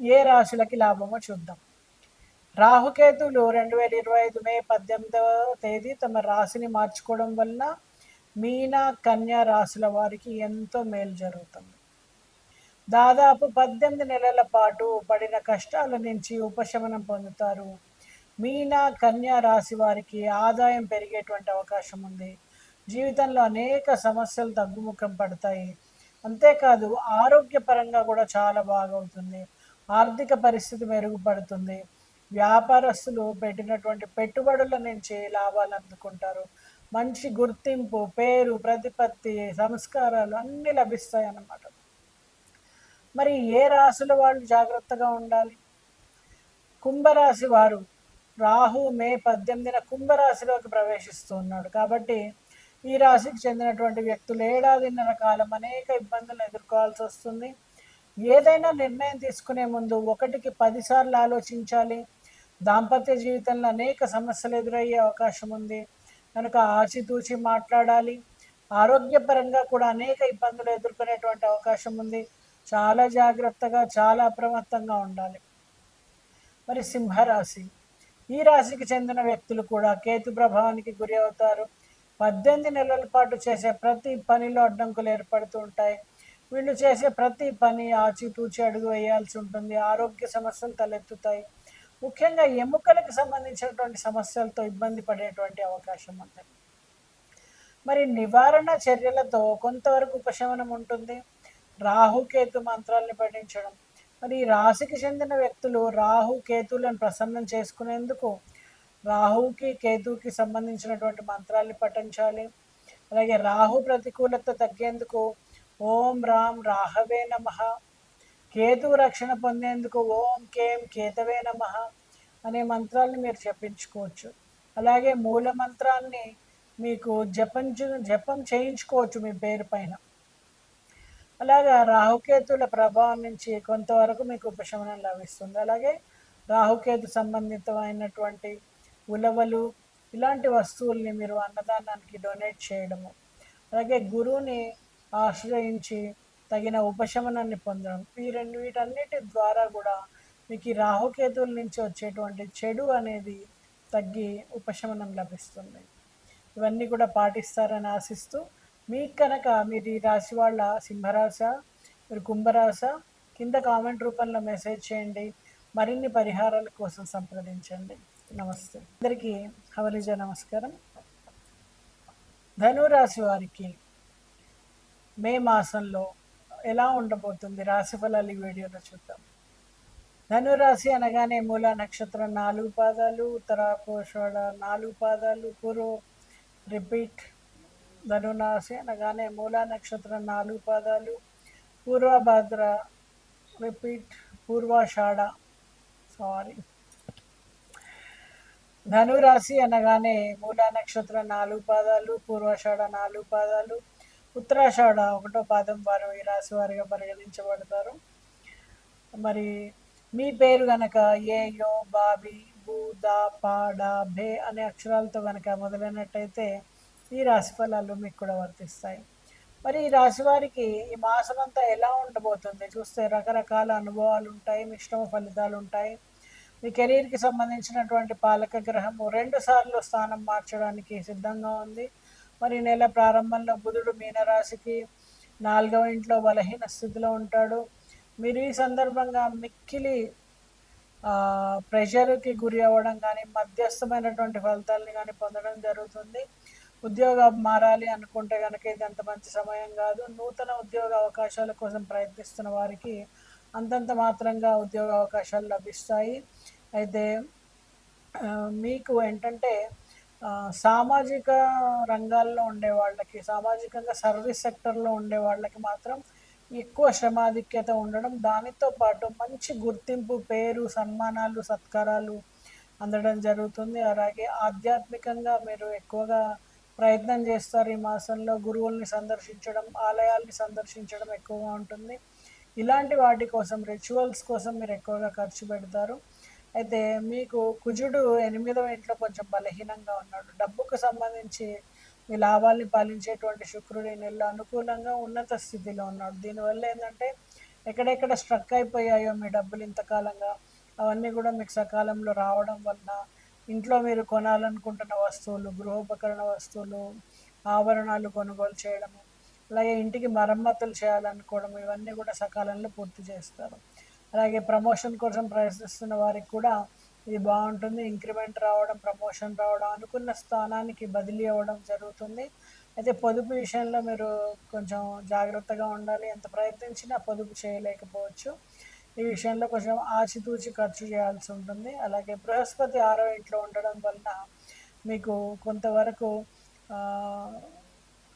ఏ రాశులకి లాభమో చూద్దాం. రాహుకేతులు రెండు వేల ఇరవై ఐదు మే పద్దెనిమిదవ తేదీ తమ రాశిని మార్చుకోవడం వలన మీన కన్యా రాశుల వారికి ఎంతో మేలు జరుగుతుంది. దాదాపు పద్దెనిమిది నెలల పాటు పడిన కష్టాల నుంచి ఉపశమనం పొందుతారు. మీన కన్యా రాశి వారికి ఆదాయం పెరిగేటువంటి అవకాశం ఉంది. జీవితంలో అనేక సమస్యలు తగ్గుముఖం పడతాయి. అంతేకాదు ఆరోగ్యపరంగా కూడా చాలా బాగవుతుంది. ఆర్థిక పరిస్థితి మెరుగుపడుతుంది. వ్యాపారస్తులు పెట్టినటువంటి పెట్టుబడుల నుంచి లాభాలు అందుకుంటారు. మంచి గుర్తింపు పేరు ప్రతిపత్తి సంస్కారాలు అన్నీ లభిస్తాయి అన్నమాట మరి ఏ రాశుల వాళ్ళు జాగ్రత్తగా ఉండాలి? కుంభరాశి వారు రాహు మే పద్దెనిమిదిన కుంభరాశిలోకి ప్రవేశిస్తూ ఉన్నాడు. కాబట్టి ఈ రాశికి చెందినటువంటి వ్యక్తులు ఏడాదిన్నర కాలం అనేక ఇబ్బందులు ఎదుర్కోవాల్సి వస్తుంది. ఏదైనా నిర్ణయం తీసుకునే ముందు ఒకటికి పదిసార్లు ఆలోచించాలి. దాంపత్య జీవితంలో అనేక సమస్యలు ఎదురయ్యే అవకాశం ఉంది. కనుక ఆచితూచి మాట్లాడాలి. ఆరోగ్యపరంగా కూడా అనేక ఇబ్బందులు ఎదుర్కొనేటువంటి అవకాశం ఉంది. చాలా జాగ్రత్తగా చాలా అప్రమత్తంగా ఉండాలి. మరి సింహరాశి. ఈ రాశికి చెందిన వ్యక్తులు కూడా కేతు ప్రభావానికి గురి అవుతారు. పద్దెనిమిది నెలల పాటు చేసే ప్రతి పనిలో అడ్డంకులు ఏర్పడుతూ ఉంటాయి. వీళ్ళు చేసే ప్రతి పని ఆచితూచి అడుగు వేయాల్సి ఉంటుంది. ఆరోగ్య సమస్యలు తలెత్తుతాయి. ముఖ్యంగా ఎముకలకు సంబంధించినటువంటి సమస్యలతో ఇబ్బంది పడేటువంటి అవకాశం ఉంటుంది మరి నివారణ చర్యలతో కొంతవరకు ఉపశమనం ఉంటుంది. రాహుకేతు మంత్రాల్ని పఠించడం. మరి ఈ రాశికి చెందిన వ్యక్తులు రాహు కేతులను ప్రసన్నం చేసుకునేందుకు రాహుకి కేతుకి సంబంధించినటువంటి మంత్రాల్ని పఠించాలి. అలాగే రాహు ప్రతికూలత తగ్గేందుకు ఓం రామ్ రాహవే నమ. కేతు రక్షణ పొందేందుకు ఓం కేం కేతవే నమ అనే మంత్రాలను మీరు జపించుకోవచ్చు. అలాగే మూల మంత్రాన్ని మీకు జపం జపం చేయించుకోవచ్చు మీ పేరు పైన. అలాగా రాహుకేతుల ప్రభావం నుంచి కొంతవరకు మీకు ఉపశమనం లభిస్తుంది. అలాగే రాహుకేతు సంబంధితమైనటువంటి ఉలవలు ఇలాంటి వస్తువుల్ని మీరు అన్నదానానికి డొనేట్ చేయడము. అలాగే గురువుని ఆశ్రయించి తగిన ఉపశమనాన్ని పొందడం. ఈ రెండు వీటన్నిటి ద్వారా కూడా మీకు ఈ రాహుకేతువుల నుంచి వచ్చేటువంటి చెడు అనేది తగ్గి ఉపశమనం లభిస్తుంది. ఇవన్నీ కూడా పాటిస్తారని ఆశిస్తూ మీకు కనుక మీరు ఈ రాశి వాళ్ళ సింహరాశ మీరు కుంభరాశ కింద కామెంట్ రూపంలో మెసేజ్ చేయండి. మరిన్ని పరిహారాల కోసం సంప్రదించండి. నమస్తే. అందరికీ హవలిజ నమస్కారం. ధనురాశి వారికి మే మాసంలో ఎలా ఉండబోతుంది రాశి ఫలాలు ఈ వీడియోలో చూద్దాం. ధనురాశి అనగానే మూల నక్షత్రం నాలుగు పాదాలు ఉత్తరాపోషాడ నాలుగు పాదాలు పూర్వ రిపీట్ ధనురాశి అనగానే మూల నక్షత్రం నాలుగు పాదాలు పూర్వభద్ర రిపీట్ పూర్వాషాఢ సారీ. ధనురాశి అనగానే మూల నక్షత్రం నాలుగు పాదాలు పూర్వాషాఢ నాలుగు పాదాలు ఉత్తరాషాఢ ఒకటో పాదం వారు ఈ రాశి వారిగా పరిగణించబడతారు. మరి మీ పేరు గనక ఏ యో బాబి బూ దా పా డా భే అనే అక్షరాలతో కనుక మొదలైనట్టయితే ఈ రాశి ఫలాలు మీకు కూడా వర్తిస్తాయి. మరి ఈ రాశి వారికి ఈ మాసం అంతా ఎలా ఉండబోతుంది? చూస్తే రకరకాల అనుభవాలు ఉంటాయి మిశ్రమ ఫలితాలు ఉంటాయి. మీ కెరీర్కి సంబంధించినటువంటి పాలక గ్రహము రెండు సార్లు స్థానం మార్చడానికి సిద్ధంగా ఉంది. మరి నెల ప్రారంభంలో బుధుడు మీనరాశికి నాలుగవ ఇంట్లో బలహీన స్థితిలో ఉంటాడు. మీరు ఈ సందర్భంగా మిక్కిలి ప్రెషర్కి గురి అవ్వడం కానీ మధ్యస్థమైనటువంటి ఫలితాలని కానీ పొందడం జరుగుతుంది. ఉద్యోగం మారాలి అనుకుంటే కనుక ఇది అంత మంచి సమయం కాదు. నూతన ఉద్యోగ అవకాశాల కోసం ప్రయత్నిస్తున్న వారికి అంతంత మాత్రంగా ఉద్యోగ అవకాశాలు లభిస్తాయి. అయితే మీకు ఏంటంటే సామాజిక రంగాల్లో ఉండే వాళ్ళకి సామాజికంగా సర్వీస్ సెక్టర్లో ఉండే వాళ్ళకి మాత్రం ఎక్కువ శ్రమాధిక్యత ఉండడం దానితో పాటు మంచి గుర్తింపు పేరు సన్మానాలు సత్కారాలు అందడం జరుగుతుంది. అలాగే ఆధ్యాత్మికంగా మీరు ఎక్కువగా ప్రయత్నం చేస్తారు ఈ మాసంలో. గురువుల్ని సందర్శించడం ఆలయాల్ని సందర్శించడం ఎక్కువగా ఉంటుంది. ఇలాంటి వాటి కోసం రిచువల్స్ కోసం మీరు ఎక్కువగా ఖర్చు పెడతారు. అయితే మీకు కుజుడు ఎనిమిదవ ఇంట్లో కొంచెం బలహీనంగా ఉన్నాడు. డబ్బుకు సంబంధించి మీ లాభాల్ని పాలించేటువంటి శుక్రుడు నెలలో అనుకూలంగా ఉన్నత స్థితిలో ఉన్నాడు. దీనివల్ల ఏంటంటే ఎక్కడెక్కడ స్ట్రక్ అయిపోయాయో మీ డబ్బులు ఇంతకాలంగా అవన్నీ కూడా మీకు సకాలంలో రావడం వలన ఇంట్లో మీరు కొనాలనుకుంటున్న వస్తువులు గృహోపకరణ వస్తువులు ఆభరణాలు కొనుగోలు చేయడము అలాగే ఇంటికి మరమ్మతులు చేయాలనుకోవడం ఇవన్నీ కూడా సకాలంలో పూర్తి చేస్తారు. అలాగే ప్రమోషన్ కోసం ప్రయత్నిస్తున్న వారికి కూడా ఇది బాగుంటుంది. ఇంక్రిమెంట్ రావడం ప్రమోషన్ రావడం అనుకున్న స్థానానికి బదిలీ అవ్వడం జరుగుతుంది. అయితే పొదుపు విషయంలో మీరు కొంచెం జాగ్రత్తగా ఉండాలి. ఎంత ప్రయత్నించినా పొదుపు చేయలేకపోవచ్చు. ఈ విషయంలో కొంచెం ఆచితూచి ఖర్చు చేయాల్సి ఉంటుంది. అలాగే బృహస్పతి ఆరో ఇంట్లో ఉండడం వలన మీకు కొంతవరకు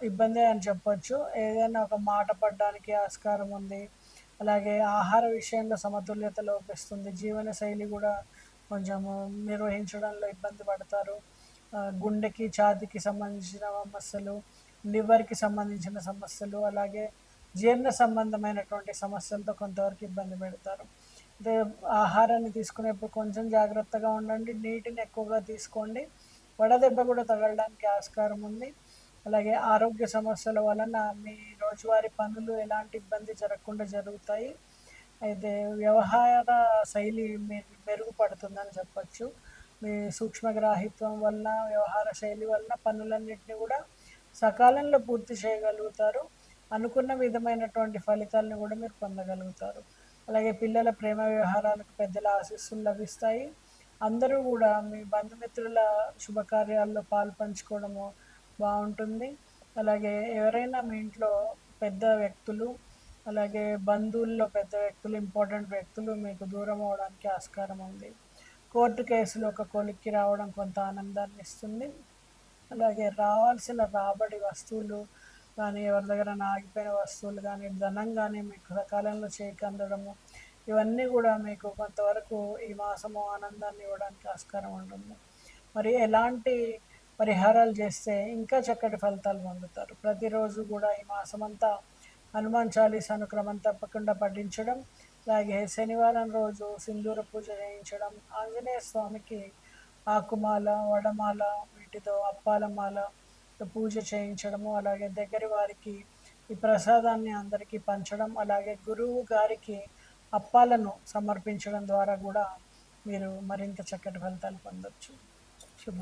ఇబ్బంది అని చెప్పొచ్చు. ఏదైనా ఒక మాట పడడానికి ఆస్కారం ఉంది. అలాగే ఆహార విషయంలో సమతుల్యత లోపిస్తుంది జీవన శైలి కూడా కొంచెము నిర్వహించడంలో ఇబ్బంది పడతారు. గుండెకి ఛాతికి సంబంధించిన సమస్యలు లివర్కి సంబంధించిన సమస్యలు అలాగే జీర్ణ సంబంధమైనటువంటి సమస్యలతో కొంతవరకు ఇబ్బంది పెడతారు. అంటే ఆహారాన్ని తీసుకునేప్పుడు కొంచెం జాగ్రత్తగా ఉండండి. నీటిని ఎక్కువగా తీసుకోండి. వడదెబ్బ కూడా తగలడానికి ఆస్కారం ఉంది. అలాగే ఆరోగ్య సమస్యల వలన మీ రోజువారి పనులు ఎలాంటి ఇబ్బంది జరగకుండా జరుగుతాయి. అయితే వ్యవహార శైలి మెరుగుపడుతుందని చెప్పచ్చు. మీ సూక్ష్మగ్రాహిత్వం వలన వ్యవహార శైలి వలన పనులన్నింటినీ కూడా సకాలంలో పూర్తి చేయగలుగుతారు. అనుకున్న విధమైనటువంటి ఫలితాలను కూడా మీరు పొందగలుగుతారు. అలాగే పిల్లల ప్రేమ వ్యవహారాలకు పెద్దల ఆశీస్సులు లభిస్తాయి. అందరూ కూడా మీ బంధుమిత్రుల శుభకార్యాల్లో పాలు పంచుకోవడము బాగుంటుంది. అలాగే ఎవరైనా మీ ఇంట్లో పెద్ద వ్యక్తులు అలాగే బంధువుల్లో పెద్ద వ్యక్తులు ఇంపార్టెంట్ వ్యక్తులు మీకు దూరం అవడానికి ఆస్కారం ఉంది. కోర్టు కేసులు ఒక కొలిక్కి రావడం కొంత ఆనందాన్ని ఇస్తుంది. అలాగే రావాల్సిన రాబడి వస్తువులు కానీ ఎవరి దగ్గర ఆగిపోయిన వస్తువులు కానీ ధనం కానీ మీకు సకాలంలో చేకందడము ఇవన్నీ కూడా మీకు కొంతవరకు ఈ మాసము ఆనందాన్ని ఇవ్వడానికి ఆస్కారం ఉంటుంది. మరి ఎలాంటి పరిహారాలు చేస్తే ఇంకా చక్కటి ఫలితాలు పొందుతారు. ప్రతిరోజు కూడా ఈ మాసమంతా హనుమాన్ చాలీస్ అనుక్రమం తప్పకుండా పఠించడం అలాగే శనివారం రోజు సింధూర పూజ చేయించడం ఆంజనేయ స్వామికి ఆకుమాల వడమాల వీటితో అప్పాలమాల పూజ చేయించడము అలాగే దగ్గరి వారికి ఈ ప్రసాదాన్ని అందరికీ పంచడం అలాగే గురువు గారికి అప్పాలను సమర్పించడం ద్వారా కూడా మీరు మరింత చక్కటి ఫలితాలు పొందొచ్చు.